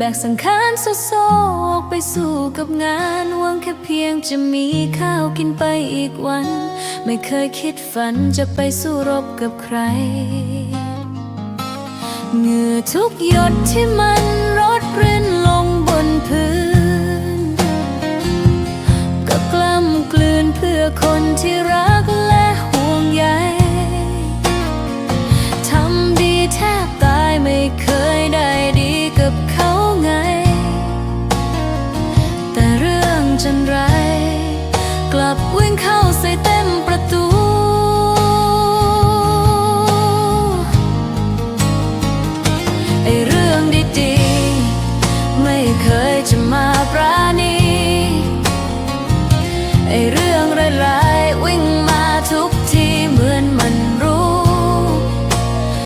แบกสังขารโซโซออกไปสู่กับงานหวังแค่เพียงจะมีข้าวกินไปอีกวัน ไม่เคยคิดฝันจะไปสู้รบกับใครเหงื่อทุกหยดที่มันรดรินลงบนพื้น ก็กล้ำกลืนเพื่อคนที่รัก จันไร กลับวิ่งเข้าใส่เต็มประตู ไอเรื่องดีๆ ไม่เคยจะมาปราณีไอเรื่อง